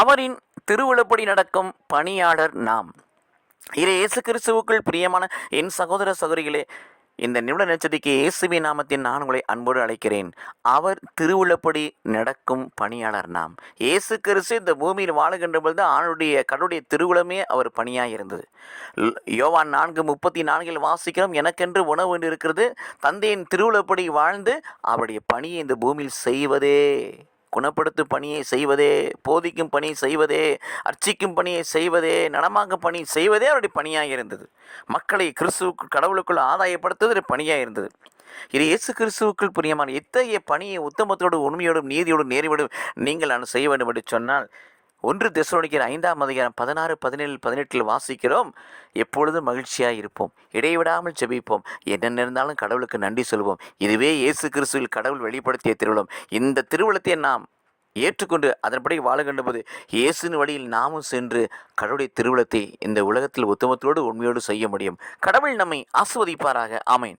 அவரின் திருவிழப்படி நடக்கும் பணியாளர் நாம். இரு இயேசு கிறிஸ்துவுக்குள் பிரியமான என் சகோதர சகோதரிகளே இந்த நிமிட நட்சத்திரிக்கு இயேசுவி நாமத்தின் நான் உங்களை அன்போடு அழைக்கிறேன். அவர் திருவிழப்படி நடக்கும் பணியாளர் நாம். இயேசு கிறிஸ்து இந்த பூமியில் வாழுகின்ற பொழுது ஆணுடைய கடவுளுடைய திருவுளமே அவர் பணியாக இருந்தது யோவான் நான்கு முப்பத்தி நான்கில் வாசிக்கிறோம் எனக்கென்று உணவு ஒன்று இருக்கிறது தந்தையின் திருவுளப்படி வாழ்ந்து அவருடைய பணியை இந்த பூமியில் செய்வதே. குணப்படுத்தும் பணியை செய்வதே போதிக்கும் பணி செய்வதே அர்ச்சிக்கும் பணியை செய்வதே நலமாக்கும் பணி செய்வதே அவருடைய பணியாக இருந்தது. மக்களை கிறிஸ்துவுக்கு கடவுளுக்குள் ஆதாயப்படுத்துவது பணியாக இருந்தது. இது இயேசு கிறிஸ்துவுக்குள் புரியமான இத்தகைய பணியை உத்தமத்தோடு உண்மையோடும் நீதியோடும் நேரிவிடும் நீங்கள் நான் செய்ய வேண்டும் என்று சொன்னால் ஒன்று தெசலோனிக்கர் ஐந்தாம் அதிகாரம் பதினாறு பதினேழு பதினெட்டில் வாசிக்கிறோம். எப்பொழுதும் மகிழ்ச்சியாக இருப்போம்? இடைவிடாமல் ஜெபிப்போம் என்ன இருந்தாலும் கடவுளுக்கு நன்றி சொல்வோம். இதுவே இயேசு கிறிஸ்துவில் கடவுள் வெளிப்படுத்திய திருவிழம் இந்த திருவிழத்தை நாம் ஏற்றுக்கொண்டு அதன்படி வாழுகின்ற போது இயேசுவின் வழியில் நாமும் சென்று கடவுளுடைய திருவிழத்தை இந்த உலகத்தில் உத்தமத்தோடு உண்மையோடு செய்ய முடியும். கடவுள் நம்மை ஆஸ்வதிப்பாராக ஆமேன்.